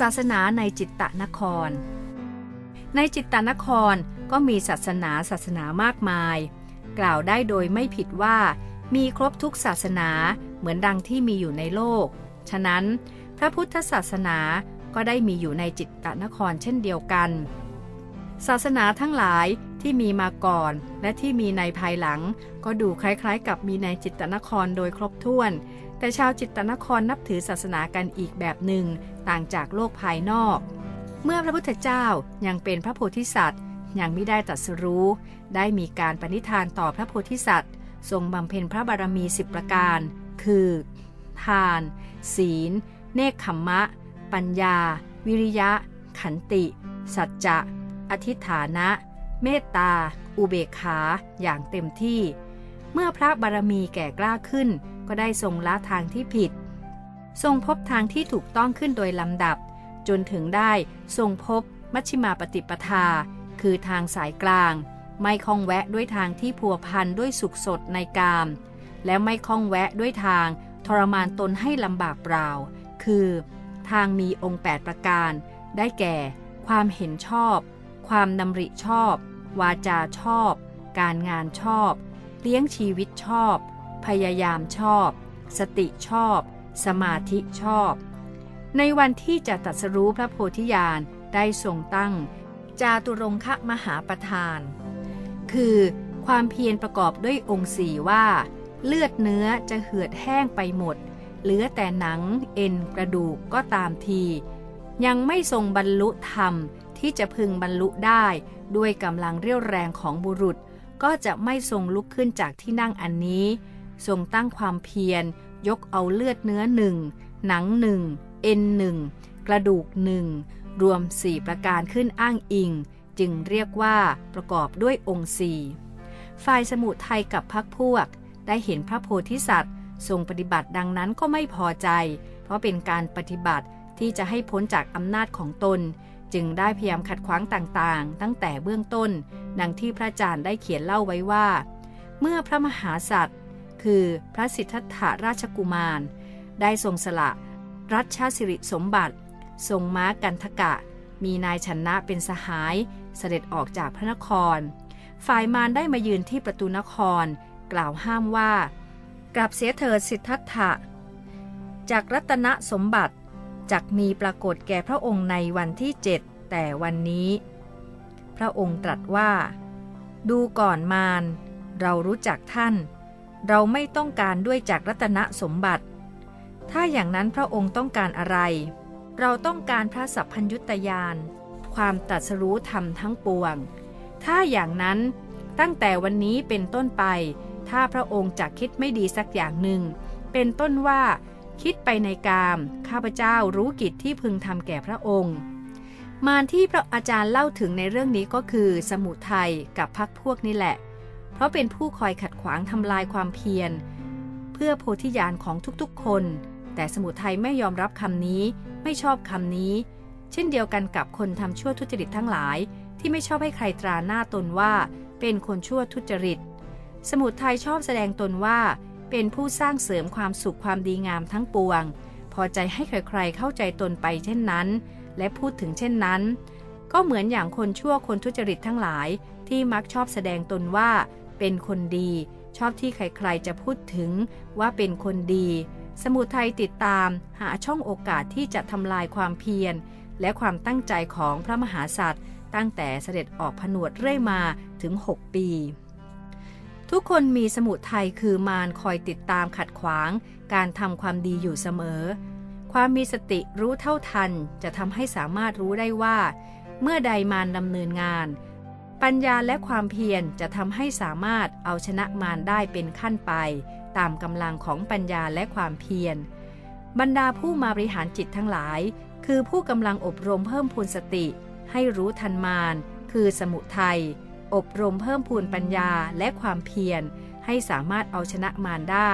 ศาสนาในจิตตนคร ในจิตตนครก็มีศาสนาศาสนามากมาย กล่าวได้โดยไม่ผิดว่า มีครบทุกศาสนาเหมือนดังที่มีอยู่ในโลก ฉะนั้น พระพุทธศาสนาก็ได้มีอยู่ในจิตตนครเช่นเดียวกัน ศาสนาทั้งหลาย ที่มีมาก่อน และที่มีในภายหลัง ก็ดูคล้ายๆ กับมีในจิตตนครโดยครบถ้วน แต่ชาวจิตตนครนับถือศาสนากันอีกแบบหนึ่ง ต่างจากโลกภายนอก เมื่อพระพุทธเจ้ายังเป็นพระโพธิสัตว์ ยังไม่ได้ตรัสรู้ ได้มีการปณิธานต่อพระโพธิสัตว์ ทรงบำเพ็ญพระบารมีสิบประการ คือ ทาน ศีล เนคขมมะ ปัญญา วิริยะ ขันติ สัจจะ อธิฐานะ เมตตา อุเบกขา อย่างเต็มที่ เมื่อพระบารมีแก่กล้าขึ้น ก็ได้ทรงละทางที่ผิด ทรงพบทางที่ถูกต้องขึ้นโดยลำดับ จนถึงได้ทรงพบมัชฌิมาปฏิปทา คือทางสายกลาง ไม่คล้องแวะด้วยทางที่พัวพันด้วยสุขสดในกาม และไม่คล้องแวะด้วยทางทรมานตนให้ลำบากเปล่า คือ ทางมีองค์ 8 ประการ ได้แก่ ความเห็นชอบ ความดำริชอบ วาจาชอบ การงานชอบ เลี้ยงชีวิตชอบ พยายามชอบ สติชอบ สมาธิชอบ ในวันที่จะตรัสรู้พระโพธิญาณได้ทรงตั้ง จาตุรงคะมหาประธาน คือความเพียรประกอบด้วยองค์สี่ว่า เลือดเนื้อจะเหือดแห้งไปหมด เหลือแต่หนังเอ็นกระดูกก็ตามที ยังไม่ทรงบรรลุธรรม ที่จะพึงบรรลุได้ ด้วยกำลังเรี่ยวแรงของบุรุษ ก็จะไม่ทรงลุกขึ้นจากที่นั่งอันนี้ ทรงตั้งความเพียร ยกเอาเลือดเนื้อหนึ่งหนังหนึ่งเอ็นหนึ่งกระดูกหนึ่งรวมสี่ประการขึ้นอ้างอิง จึงเรียกว่าประกอบด้วยองค์สี่ฝ่ายสมุทัยกับพักพวก ได้เห็นพระโพธิสัตว์ ทรงปฏิบัติดังนั้นก็ไม่พอใจ เพราะเป็นการปฏิบัติที่จะให้พ้นจากอำนาจของตน จึงได้พยายามขัดขวางต่างๆ ตั้งแต่เบื้องต้น ดังที่พระอาจารย์ได้เขียนเล่าไว้ว่า เมื่อพระมหาสัตว์คือพระสิทธัตถราชกุมาร ได้ทรงสละ รัชสิริสมบัติ ทรงม้ากันทกะ มีนายชนะเป็นสหาย เสด็จออกจากพระนคร ฝ่ายมารได้มายืนที่ประตูนคร กล่าวห้ามว่า กลับเสียเถิดสิทธัตถะ จากรัตนสมบัติ จักมีปรากฏแก่พระองค์ในวันที่เจ็ดแต่วันนี้ พระองค์ตรัสว่า ดูก่อนมารเรารู้จักท่าน เราไม่ต้องการด้วยจากรัตนสมบัติ ถ้าอย่างนั้นพระองค์ต้องการอะไร เราต้องการพระสัพพัญยุตยาน ความตรัสรู้ธรรมทั้งปวง ถ้าอย่างนั้นตั้งแต่วันนี้เป็นต้นไป ถ้าพระองค์จะคิดไม่ดีสักอย่างหนึ่ง เป็นต้นว่า คิดไปในกาม ข้าพเจ้ารู้กิจที่พึงทำแก่พระองค์ มารที่พระอาจารย์เล่าถึงในเรื่องนี้ก็คือ สมุทัยกับพักพวกนี่แหละ เพราะเป็นผู้คอยขัดขวางทำลายความเพียร เพื่อโพธิญาณของทุกๆคน แต่สมุทัยไม่ยอมรับคำนี้ ไม่ชอบคำนี้ เช่นเดียวกันกับคนทำชั่วทุจริตทั้งหลาย ที่ไม่ชอบให้ใครตราหน้าตนว่า เป็นคนชั่วทุจริต สมุทัยชอบแสดงตนว่า เป็นผู้สร้างเสริมความสุขความดีงามทั้งปวง พอใจให้ใครๆเข้าใจตนไปเช่นนั้น และพูดถึงเช่นนั้น ก็เหมือนอย่างคนชั่วคนทุจริตทั้งหลาย ที่มักชอบแสดงตนว่า เป็นคนดี ชอบที่ใครๆจะพูดถึงว่าเป็นคนดี สมุทัยติดตามหาช่องโอกาสที่จะทำลายความเพียร และความตั้งใจของพระมหาสัตว์ตั้งแต่เสด็จออกผนวดเรื่อยมาถึง 6 ปี ทุกคนมีสมุทัยคือมารคอยติดตามขัดขวาง การทำความดีอยู่เสมอ ความมีสติรู้เท่าทันจะทำให้สามารถรู้ได้ว่า เมื่อใดมารดำเนินงาน ปัญญาและความเพียรจะทำให้สามารถเอาชนะมารได้เป็นขั้นไป ตามกำลังของปัญญาและความเพียร บรรดาผู้มาบริหารจิตทั้งหลาย คือผู้กำลังอบรมเพิ่มพูนสติ ให้รู้ทันมารคือสมุทัย อบรมเพิ่มพูนปัญญาและความเพียร ให้สามารถเอาชนะมารได้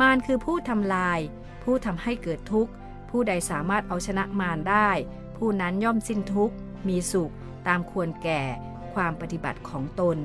มารคือผู้ทำลาย ผู้ทำให้เกิดทุกข์ ผู้ใดสามารถเอาชนะมารได้ ผู้นั้นย่อมสิ้นทุกข์ มีสุข ตามควรแก่ ความปฏิบัติของตน